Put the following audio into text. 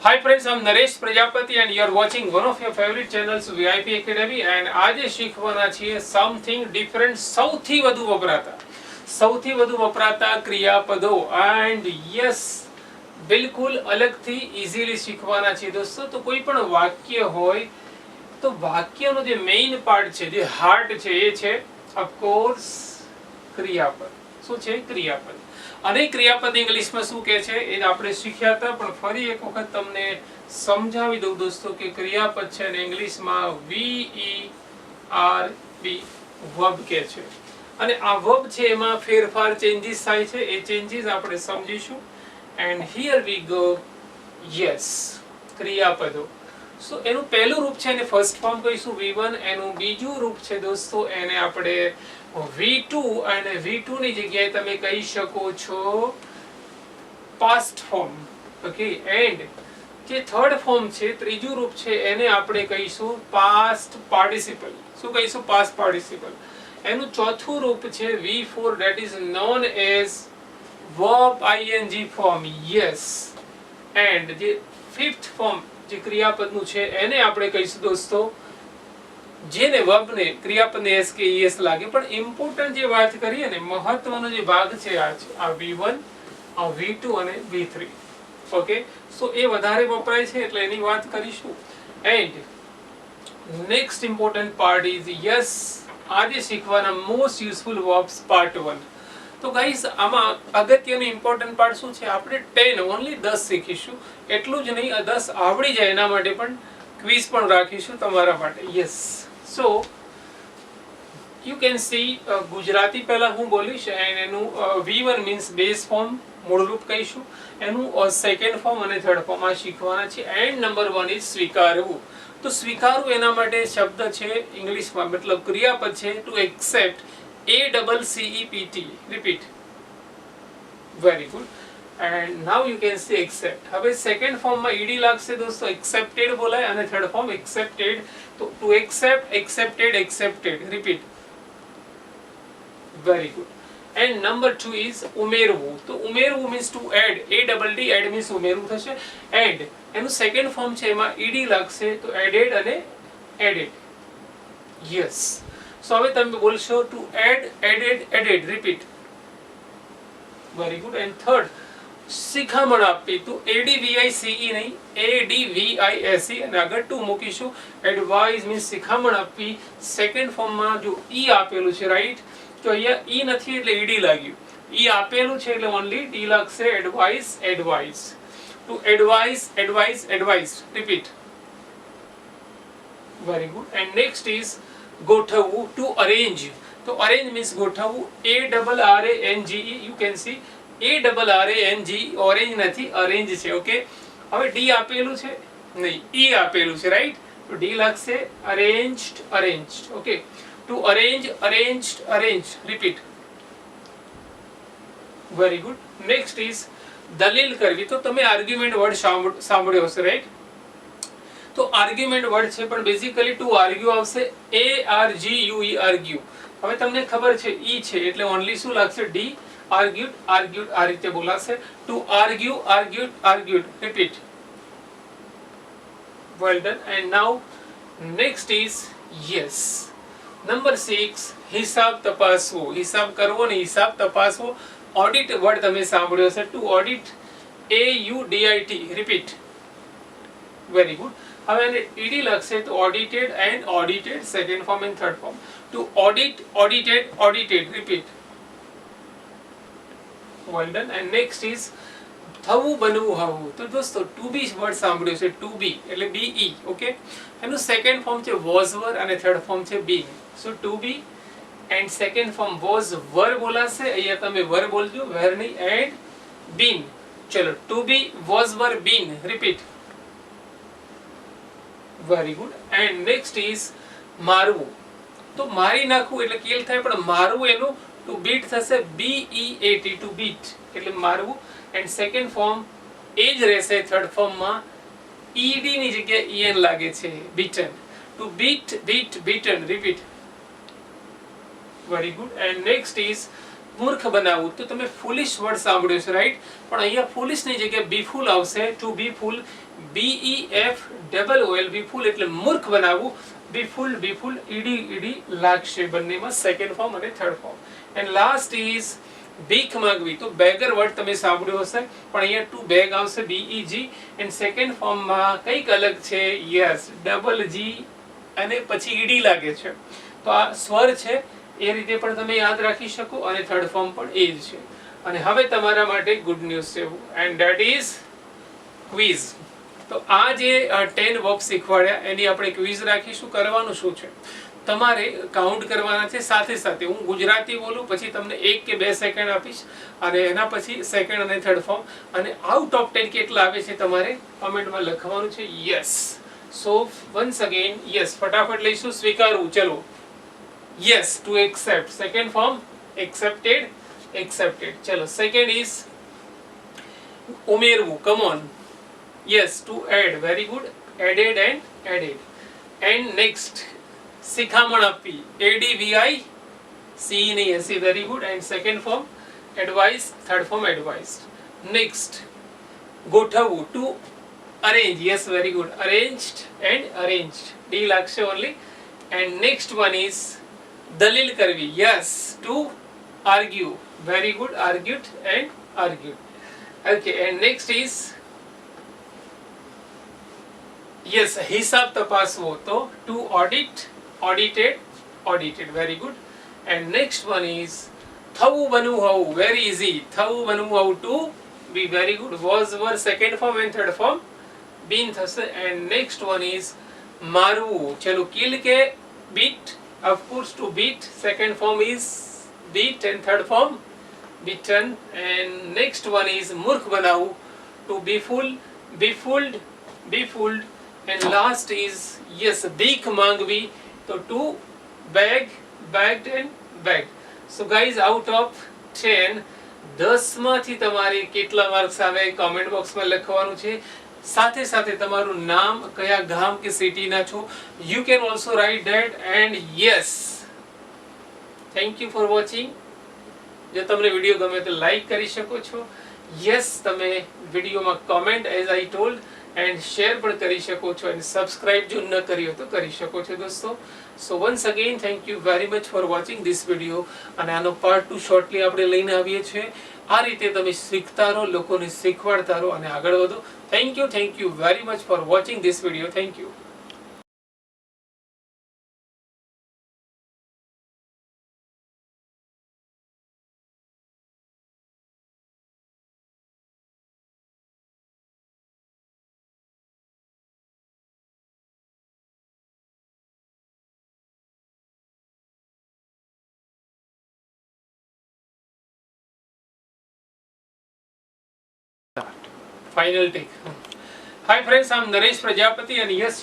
Hi friends, I'm Naresh Prajapati and you're watching one of your favorite channels VIP Academy and આજે શીખવાના છીએ something different સૌથી વધુ વપરાતા સૌથી વધુ વપરાતા ક્રિયાપદો and yes બિલકુલ અલગથી ઇઝીલી શીખવાના છીએ દોસ્તો તો કોઈ પણ વાક્ય હોય તો વાક્યનો જે મેઇન પાર્ટ છે જે હાર્ટ છે એ છે ઓફકોર્સ ક્રિયાપદ શું છે ક્રિયાપદ અને ક્રિયાપદ ઇંગ્લિશમાં શું કહે છે એ આપણે શીખ્યા હતા, પણ ફરી એક વખત તમને સમજાવી દઉં દોસ્તો કે ક્રિયાપદ છે અને ઇંગ્લિશમાં વી ઈ આર બી વબ કહે છે. અને આ વબ છે એમાં ફેરફાર ચેન્જીસ થાય છે, એ ચેન્જીસ આપણે સમજીશું. And here we go yes ક્રિયાપદો. So એનું પહેલું રૂપ છે એને ફર્સ્ટ ફોર્મ કહીશું વી વન એનું બીજું રૂપ છે દોસ્તો, એને આપણે વી ટુ અને v2 ની જગ્યાએ તમે કહી શકો છો પાસ્ટ ફોર્મ ઓકે એન્ડ જે થર્ડ ફોર્મ છે, ત્રીજું રૂપ છે, એને આપણે કહીશું પાસ્ટ પાર્ટિસિપલ શું કહીશું? પાસ્ટ પાર્ટિસિપલ એનું ચોથું રૂપ છે V four that is known as verb ing form yes and જે ફિફ્થ ફોર્મ જે ક્રિયાપદનું છે, એને આપણે કહીશું દોસ્તો જેને વર્બને ક્રિયાપદને એસ કે ઈએસ લાગે. પણ ઇમ્પોર્ટન્ટ જે વાત કરીએ ને, મહત્વનો જે ભાગ છે આ છે આ વી આ વી અને વી ઓકે સો એ વધારે વપરાય છે એટલે એની વાત કરીશું. And next important part is yes આજે શીખવાના most useful verbs part one તો ગાઈસ આમાં અગત્યનો ઇમ્પોર્ટન્ટ પાર્ટ શું છે? આપણે ટેન ઓનલી દસ શીખીશું. એટલું જ નહીં, આ દસ આવડી જાય એના માટે પણ ક્વિઝ પણ રાખીશું તમારા માટે. Yes so you can see Gujarati પહેલા હું બોલીશ એન્ડ એનું V one means base form મૂળરૂપ કહીશું એનું સેકન્ડ ફોર્મ અને થર્ડ ફોર્મ આ શીખવાના છે એન્ડ નંબર વન ઇઝ સ્વીકારવું તો સ્વીકારવું એના માટે શબ્દ છે ઇંગ્લિશમાં, મતલબ ક્રિયાપદ છે to accept A double CE P T. Repeat. Very good. And now you can say હવે સેકન્ડ ફોર્મમાં ઈડી લાગશે દોસ્તો એક્સેપ્ટેડ બોલાય અને થર્ડ ફોર્મ accepted તો to accept accepted accepted repeat very good and number 2 is ઉમેરવું તો ઉમેરવું means to add a double d add means ઉમેરવું થશે and એનું સેકન્ડ ફોર્મ છે એમાં ed લાગશે તો added અને added yes સો હવે તમે બોલશો to add added added repeat very good and third શિખામણ આપવી તો એડીવીઆઈ સીઈ નહીં એડીવીઆઈ એસી અને આગળ ટુ મૂકીશું. એડવાઇઝ મીન્સ શિખામણ આપવી સેકન્ડ ફોર્મમાં જો ઈ આપેલું છે રાઈટ તો અહીંયા ઈ નથી એટલે ઈડી લાગ્યું. ઈ આપેલું છે એટલે ઓનલી ડી લાગશે. Advise advise to advise advise advise repeat very good and next is ગોઠવવું ટુ અરેન્જ તો અરેન્જ મીન્સ ગોઠવવું. A double R A N G you can see A double R A N G orange નથી arrange છે okay હવે D આપેલું છે? નહીં ઈ આપેલું છે રાઈટ તો ડી લાગશે arranged arranged okay to arrange arranged arrange repeat very good next is દલીલ કરવી. તો તમે આર્ગ્યુમેન્ટ વર્ડ સાંભળ્યો હશે રાઈટ તો આર્ગ્યુમેન્ટ વર્ડ છે, પણ બેઝિકલી ટુ આર્ગ્યુ આવશે. A R G U E argue હવે તમને ખબર છે ઈ છે, એટલે ઓનલી શું લાગશે ડી આર્ગ્યુડ આર્ગ્યુડ આ રીતે બોલાશે. To argue argued argued repeat well done. And now next is yes number six હિસાબ તપાસવો. હિસાબ કરવો ને હિસાબ તપાસવો. ઓડિટ વર્ડ તમે સાંભળ્યો હશે. To audit A U D I T repeat very good હવે એને ઈડી લખશે તો audited and audited second form and third form to audit audited audited repeat well done and next is થવું બનવું હવું. તો દોસ્તો ટુ બી વર્ડ સાંભળ્યું છે ટુ બી એટલે બી ઈ ઓકે એનું સેકન્ડ ફોર્મ છે વોઝ વર અને થર્ડ ફોર્મ છે be so to be and second form was were બોલાશે. અહીંયા તમે વર બોલજો વેર નહીં એન્ડ બીન ચલો to be was were been repeat very good and next is મારવું. તો મારી નાખવું એટલે કેલ થાય, પણ મારવું એનું ટુ બીટ થશે B E A T to beat એટલે મારવું. એન્ડ સેકન્ડ ફોર્મ એ જ રહેશે થર્ડ ફોર્મમાં ઈડી ની જગ્યાએ ઈએન લાગે છે. Beaten to beat beat beaten repeat very good and next is મૂર્ખ બનાવવું. તો તમે ફૂલિશ વર્ડ સાંભળ્યો છે રાઈટ પણ અહીંયા ફૂલિશની જગ્યાએ બી ફૂલ આવશે. To befool B E F double O L befool એટલે મૂર્ખ બનાવવું. બી ફૂલ બી ફૂલ ઈડી ઈડી લાગશે બંનેમાં સેકન્ડ ફોર્મ અને third form and last is ભીખ માંગવી તો બેગર વર્ડ તમે સાંભળ્યો હશે, પણ અહીંયા ટુ બેગ આવશે B E G and second ફોર્મમાં કંઈક અલગ છે યસ ડબલ જી અને પછી ઈડી લાગે છે. તો આ સ્વર છે, એ રીતે પણ તમે યાદ રાખી શકો અને થર્ડ ફોર્મ પણ એ જ છે. અને હવે તમારા માટે ગુડ ન્યૂઝ છે. એન્ડ ધેટ ઇઝ ક્વિઝ તો આ જે ટેન વર્ક શીખવાડ્યા, એની આપણે ક્વિઝ રાખીશું. કરવાનું શું છે? તમારે કાઉન્ટ કરવાના છે સાથે સાથે. હું ગુજરાતી બોલું, પછી તમને એક કે બે સેકન્ડ આપીશ. અને એના પછી સેકન્ડ અને થર્ડ ફોર્મ અને આઉટ ઓફ ટેન કેટલા આવે છે તમારે કમેન્ટમાં લખવાનું છે yes so once again yes ફટાફટ લઈશું સ્વીકારવું ચલો. Yes to accept second form accepted accepted ચલો સેકન્ડ ઇઝ ઉમેરવું. Come on yes to add very good added and added and next શિખામણ આપવી એડીવીઆઈ સી નહીં SE very good and second form advise third form advise next ગોઠવવું to arrange yes very good arranged and arranged D લાગશે only and next one is દલીલ કરવી yes to argue very good argued and argued okay, and next is, yes હિસાબ તપાસવો તો to audit audited audited very good and next one is થવું બનવું હોવું very easy થવું બનવું હોવું to be very good was were second form and third form been થશે એન્ડ નેક્સ્ટ વન ઇઝ મારવું ચલો કિલ કે beat course to beat second form is beat and third form beaten. And next one is મૂર્ખ banau, to be fool be fooled be fooled and last is, yes beak માંગવી તો to beg begged and begged so guys, out of 10 દસમાંથી તમારે કેટલા marks આવે comment બોક્સમાં લખવાનું છે. સાથે સાથે તમારું નામ, કયા ગામ કે સિટીના છો you can also write that and yes thank you for watching જો તમને વીડિયો ગમે તો લાઈક કરી શકો છો. યસ તમે વિડીયોમાં comment as I told and share પણ કરી શકો છો અને સબસ્ક્રાઇબ જો ન કરી તો કરી શકો છો દોસ્તો. So once again thank you very much for watching this video અને આનો પાર્ટ ટુ શોર્ટલી આપણે લઈને આવીએ છીએ. આ રીતે તમે શીખતા રહો લોકોને શીખવાડતા રહો અને આગળ વધો. Thank you thank you very much for watching this video thank you Final take. Hi friends, I'm Naresh Prajapati and yes,